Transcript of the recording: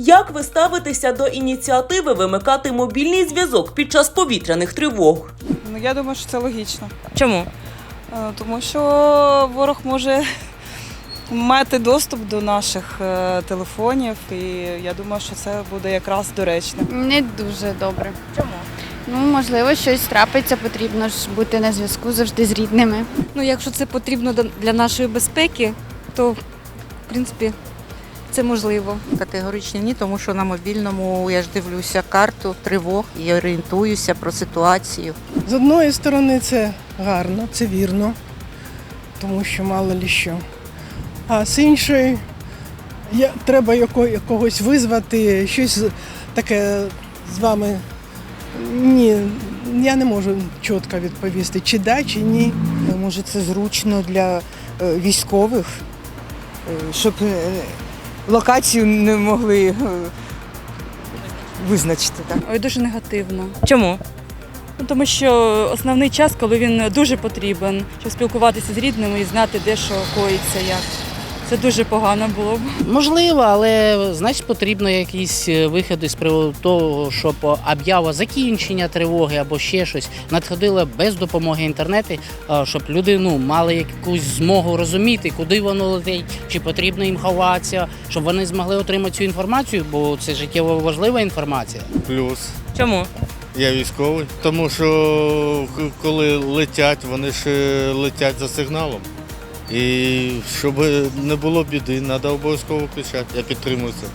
Як ви ставитеся до ініціативи вимикати мобільний зв'язок під час повітряних тривог? Ну, я думаю, що це логічно. Чому? Е, Тому що ворог може мати доступ до наших е, телефонів, і я думаю, що це буде якраз доречно. Не дуже добре. Чому? Ну, можливо, щось трапиться, потрібно ж бути на зв'язку завжди з рідними. Ну, якщо це потрібно для нашої безпеки, то в принципі це можливо. Категорично ні, тому що на мобільному я ж дивлюся карту тривог і орієнтуюся про ситуацію. З одної сторони це гарно, це вірно, тому що мало лі що. А з іншої я, треба якогось визвати, щось таке з вами. Ні, я не можу чітко відповісти, чи да, чи ні. Може, це зручно для е, військових, е, щоб е, локацію не могли е, визначити. Так? Ой, дуже негативно. Чому? Ну, тому що основний час, коли він дуже потрібен, щоб спілкуватися з рідними і знати, де що коїться, як. Це дуже погано було б. Можливо, але значить потрібно якісь е, виходи з приводу того, щоб об'ява закінчення тривоги або ще щось надходила без допомоги інтернету, е, щоб люди ну, мали якусь змогу розуміти, куди воно летить, чи потрібно їм ховатися, щоб вони змогли отримати цю інформацію, бо це життєво важлива інформація. Плюс. Чому? Я військовий, тому що коли летять, вони ж летять за сигналом. І щоб не було біди, треба обов'язково кричати. Я підтримую це.